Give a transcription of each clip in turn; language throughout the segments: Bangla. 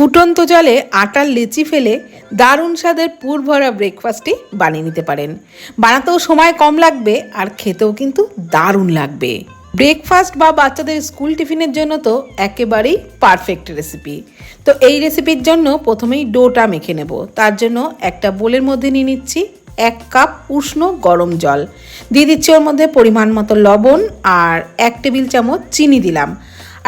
ফুটন্ত জলে আটার লেচি ফেলে দারুণ স্বাদের পুর ভরা ব্রেকফাস্টটি বানিয়ে নিতে পারেন। বানাতেও সময় কম লাগবে আর খেতেও কিন্তু দারুণ লাগবে। ব্রেকফাস্ট বা বাচ্চাদের স্কুল টিফিনের জন্য তো একেবারেই পারফেক্ট রেসিপি তো এই রেসিপির জন্য প্রথমেই ডোটা মেখে নেব। তার জন্য একটা বোলের মধ্যে নিয়ে নিচ্ছি এক কাপ উষ্ণ গরম জল। দিয়ে দিচ্ছি ওর মধ্যে পরিমাণ মতো লবণ আর এক টেবিল চামচ চিনি দিলাম।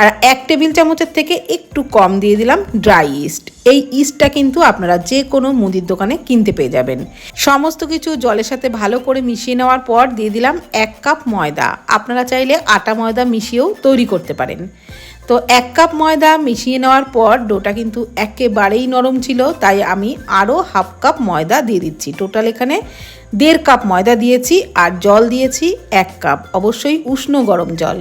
আর এক টেবিল চামচের থেকে একটু কম দিয়ে দিলাম ড্রাই ইস্ট। এই ইস্টটা কিন্তু আপনারা যে কোনো মুদির দোকানে কিনতে পেয়ে যাবেন। সমস্ত কিছু জলের সাথে ভালো করে মিশিয়ে নেওয়ার পর দিয়ে দিলাম এক কাপ ময়দা। আপনারা চাইলে আটা ময়দা মিশিয়েও তৈরি করতে পারেন। তো এক কাপ ময়দা মিশিয়ে নেওয়ার পর ডোটা কিন্তু একেবারেই নরম ছিল, তাই আমি আরও হাফ কাপ ময়দা দিয়ে দিচ্ছি। টোটাল এখানে দেড় কাপ ময়দা দিয়েছি আর জল দিয়েছি এক কাপ। অবশ্যই উষ্ণ গরম জল।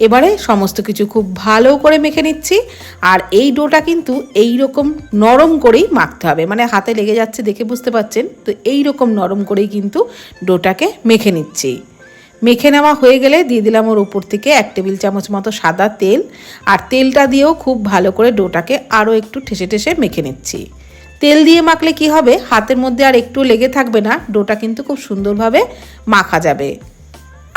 এবারে সমস্ত কিছু খুব ভালো করে মেখে নিচ্ছি। আর এই ডোটা কিন্তু এই রকম নরম করেই মাখতে হবে। মানে হাতে লেগে যাচ্ছে দেখে বুঝতে পাচ্ছেন? তো এই রকম নরম করেই কিন্তু ডোটাকে মেখে নিচ্ছি। মেখে নেওয়া হয়ে গেলে দিয়ে দিলাম ওর উপর থেকে এক টেবিল চামচ মতো সাদা তেল। আর তেলটা দিয়েও খুব ভালো করে ডোটাকে আরও একটু ঠেসে ঠেসে মেখে নিচ্ছি। তেল দিয়ে মাখলে কি হবে? হাতের মধ্যে আর একটু লেগে থাকবে না। ডোটা কিন্তু খুব সুন্দরভাবে মাখা যাবে।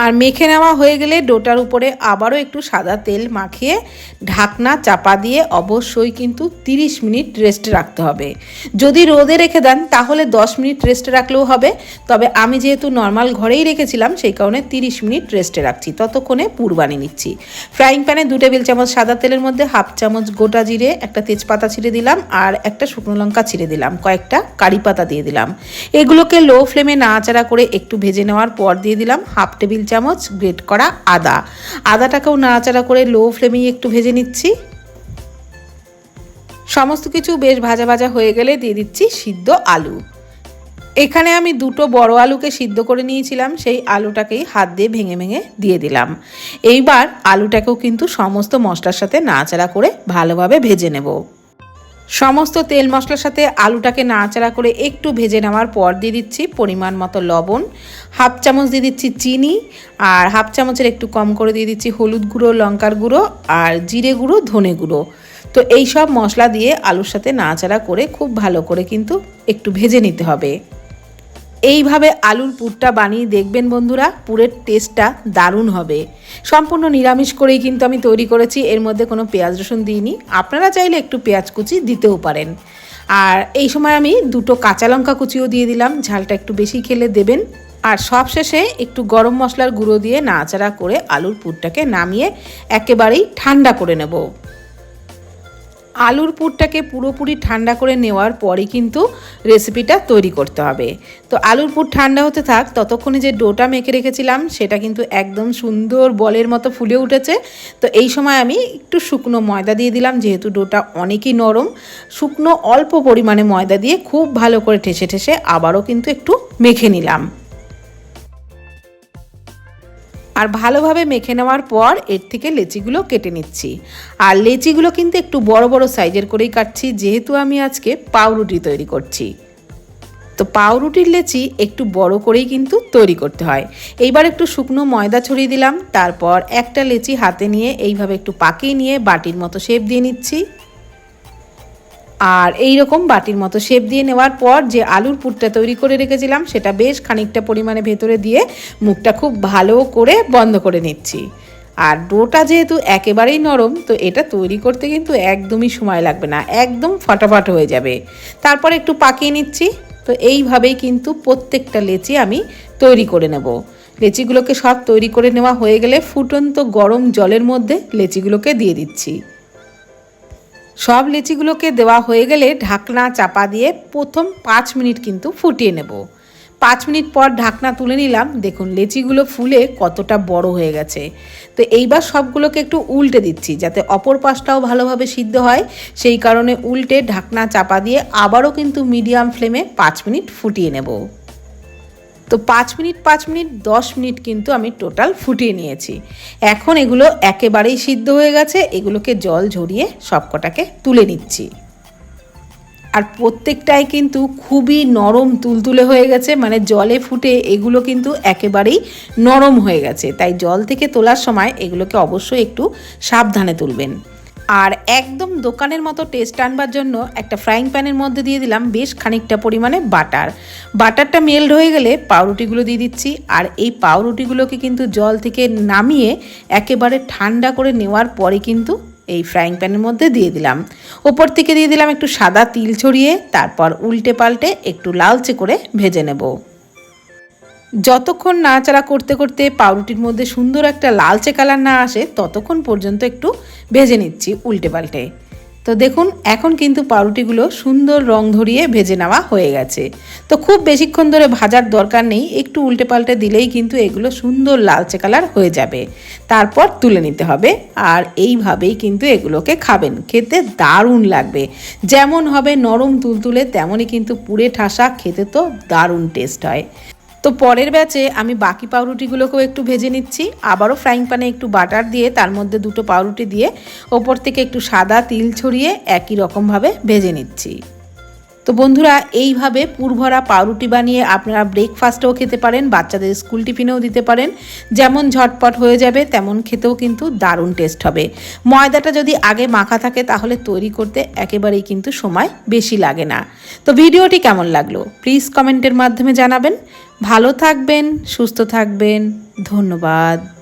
আর মেখে নেওয়া হয়ে গেলে ডোটার উপরে আবারও একটু সাদা তেল মাখিয়ে ঢাকনা চাপা দিয়ে অবশ্যই কিন্তু 30 মিনিট রেস্টে রাখতে হবে। যদি রোদে রেখে দেন, তাহলে 10 মিনিট রেস্টে রাখলেও হবে। তবে আমি যেহেতু নর্মাল ঘরেই রেখেছিলাম, সেই কারণে 30 মিনিট রেস্টে রাখছি। ততক্ষণে পুর বানিয়ে নিচ্ছি। ফ্রাইং প্যানে দু টেবিল চামচ সাদা তেলের মধ্যে হাফ চামচ গোটা জিরে, একটা তেজপাতা ছিঁড়ে দিলাম আর একটা শুকনো লঙ্কা ছিঁড়ে দিলাম। কয়েকটা কারি পাতা দিয়ে দিলাম। এগুলোকে লো ফ্লেমে নাড়াচাড়া করে একটু ভেজে নেওয়ার পর দিয়ে দিলাম হাফ টেবিল চামচ, গ্রেট করা আদা। আদাটাকেও নাড়াচাড়া করে লো ফ্লেমেই একটু ভেজে নিচ্ছি। সমস্ত কিছু বেশ ভাজা ভাজা হয়ে গেলে দিয়ে দিচ্ছি সিদ্ধ আলু। এখানে আমি দুটো বড় আলুকে সিদ্ধ করে নিয়েছিলাম, সেই আলুটাকেই হাত দিয়ে ভেঙে ভেঙে দিয়ে দিলাম। এইবার আলুটাকেও কিন্তু সমস্ত মশলার সাথে নাড়াচাড়া করে ভালোভাবে ভেজে নেব। সমস্ত তেল মশলার সাথে আলুটাকে নাড়াচাড়া করে একটু ভেজে নেওয়ার পর দিয়ে দিচ্ছি পরিমাণ মতো লবণ। হাফ চামচ দিয়ে দিচ্ছি চিনি আর হাফ চামচের একটু কম করে দিয়ে দিচ্ছি হলুদ গুঁড়ো, লঙ্কার গুঁড়ো আর জিরে গুঁড়ো, ধনে গুঁড়ো। তো এই সব মশলা দিয়ে আলুর সাথে নাড়াচাড়া করে খুব ভালো করে কিন্তু একটু ভেজে নিতে হবে। এইভাবে আলুর পুরটা বানিয়ে দেখবেন বন্ধুরা, পুরের টেস্টটা দারুণ হবে। সম্পূর্ণ নিরামিষ করেই কিন্তু আমি তৈরি করেছি, এর মধ্যে কোনো পেঁয়াজ রসুন দিইনি। আপনারা চাইলে একটু পেঁয়াজ কুচি দিতেও পারেন। আর এই সময় আমি দুটো কাঁচা লঙ্কা কুচিও দিয়ে দিলাম, ঝালটা একটু বেশি খেলে দেবেন। আর সবশেষে একটু গরম মশলার গুঁড়ো দিয়ে নাড়াচাড়া করে আলুর পুরটাকে নামিয়ে একেবারেই ঠান্ডা করে নেব। আলুর পুরটাকে পুরোপুরি ঠান্ডা করে নেওয়ার পরই কিন্তু রেসিপিটা তৈরি করতে হবে। তো আলুর পুর ঠান্ডা হতে থাক, ততক্ষণে যে ডোটা মেখে রেখেছিলাম, সেটা কিন্তু একদম সুন্দর বলের মতো ফুলে উঠেছে। তো এই সময় আমি একটু শুকনো ময়দা দিয়ে দিলাম, যেহেতু ডোটা অনেকই নরম। শুকনো অল্প পরিমাণে ময়দা দিয়ে খুব ভালো করে ঠেসে ঠেসে আবারও কিন্তু একটু মেখে নিলাম। আর ভালোভাবে মেখে নেওয়ার পর এর থেকে লেচিগুলো কেটে নিচ্ছি। আর লেচিগুলো কিন্তু একটু বড় বড় সাইজের করেই কাটছি, যেহেতু আমি আজকে পাউরুটি তৈরি করছি। তো পাউরুটির লেচি একটু বড় করেই কিন্তু তৈরি করতে হয়। এইবার একটু শুকনো ময়দা ছড়িয়ে দিলাম, তারপর একটা লেচি হাতে নিয়ে এইভাবে একটু পাকিয়ে নিয়ে বাটির মতো শেপ দিয়ে নিচ্ছি। আর এই রকম বাটির মতো শেপ দিয়ে নেওয়ার পর যে আলুর পুরটা তৈরি করে রেখেছিলাম, সেটা বেশ খানিকটা পরিমাণে ভেতরে দিয়ে মুখটা খুব ভালো করে বন্ধ করে নিচ্ছি। আর ডোটা যেহেতু একেবারেই নরম, তো এটা তৈরি করতে কিন্তু একদমই সময় লাগবে না, একদম ফটাফট হয়ে যাবে। তারপর একটু পাকিয়ে নিচ্ছি, তো এইভাবেই কিন্তু প্রত্যেকটা লেচি আমি তৈরি করে নেব। লেচিগুলোকে সব তৈরি করে নেওয়া হয়ে গেলে ফুটন্ত গরম জলের মধ্যে লেচিগুলোকে দিয়ে দিচ্ছি। সব লিচিগুলোকে দেওয়া হয়ে গেলে ঢাকনা চাপা দিয়ে প্রথম পাঁচ মিনিট কিন্তু ফুটিয়ে নেব। পাঁচ মিনিট পর ঢাকনা তুলে নিলাম। দেখুন, লেচিগুলো ফুলে কতটা বড় হয়ে গেছে। তো এইবার সবগুলোকে একটু উল্টে দিচ্ছি যাতে অপর পাশটাও ভালোভাবে সিদ্ধ হয়। সেই কারণে উল্টে ঢাকনা চাপা দিয়ে আবারও কিন্তু মিডিয়াম ফ্লেমে পাঁচ মিনিট ফুটিয়ে নেব। তো পাঁচ মিনিট পাঁচ মিনিট, দশ মিনিট কিন্তু আমি টোটাল ফুটিয়ে নিয়েছি। এখন এগুলো একেবারেই সিদ্ধ হয়ে গেছে, এগুলোকে জল ঝরিয়ে সবকটাকে তুলে নিচ্ছি। আর প্রত্যেকটাই কিন্তু খুবই নরম তুলতুলে হয়ে গেছে মানে জলে ফুটে এগুলো কিন্তু একেবারেই নরম হয়ে গেছে। তাই জল থেকে তোলার সময় এগুলোকে অবশ্যই একটু সাবধানে তুলবেন। আর একদম দোকানের মতো টেস্ট আনবার জন্য একটা ফ্রাইং প্যানের মধ্যে দিয়ে দিলাম বেশ খানিকটা পরিমাণে বাটার বাটারটা মেল্ট হয়ে গেলে পাউরুটিগুলো দিয়ে দিচ্ছি আর এই পাউরুটিগুলোকে কিন্তু জল থেকে নামিয়ে একেবারে ঠান্ডা করে নেওয়ার পরে কিন্তু এই ফ্রাইং প্যানের মধ্যে দিয়ে দিলাম। ওপর থেকে দিয়ে দিলাম একটু সাদা তিল ছড়িয়ে, তারপর উল্টে পাল্টে একটু লালচে করে ভেজে নেব। যতক্ষণ নাড়াচাড়া করতে করতে পাউরুটির মধ্যে সুন্দর একটা লালচে কালার না আসে, ততক্ষণ পর্যন্ত একটু ভেজে নিচ্ছি উল্টে পাল্টে। তো দেখুন, এখন কিন্তু পাউরুটিগুলো সুন্দর রং ধরিয়ে ভেজে নেওয়া হয়ে গেছে। তো খুব বেশিক্ষণ ধরে ভাজার দরকার নেই, একটু উল্টে পাল্টে দিলেই কিন্তু এগুলো সুন্দর লালচে কালার হয়ে যাবে। তারপর তুলে নিতে হবে, আর এইভাবেই কিন্তু এগুলোকে খাবেন। খেতে দারুণ লাগবে। যেমন হবে নরম তুলতুলে, তেমনই কিন্তু পুড়ে ঠাসা, খেতে তো দারুণ টেস্ট হয়। তো পরের ব্যাচে আমি বাকি পাউরুটিগুলোকেও একটু ভেজে নিচ্ছি। আবারও ফ্রাইং প্যানে একটু বাটার দিয়ে, তার মধ্যে দুটো পাউরুটি দিয়ে, ওপর থেকে একটু সাদা তিল ছড়িয়ে একই রকমভাবে ভেজে নিচ্ছি। তো বন্ধুরা, এইভাবে পুরভরা পাউরুটি বানিয়ে আপনারা ব্রেকফাস্টেও খেতে পারেন, বাচ্চাদের স্কুল টিফিনেও দিতে পারেন। যেমন ঝটপট হয়ে যাবে, তেমন খেতেও কিন্তু দারুণ টেস্ট হবে। ময়দাটা যদি আগে মাখা থাকে, তাহলে তৈরি করতে একেবারেই কিন্তু সময় বেশি লাগে না। তো ভিডিওটি কেমন লাগল? প্লিজ কমেন্টের মাধ্যমে জানাবেন। ভালো থাকবেন, সুস্থ থাকবেন। ধন্যবাদ।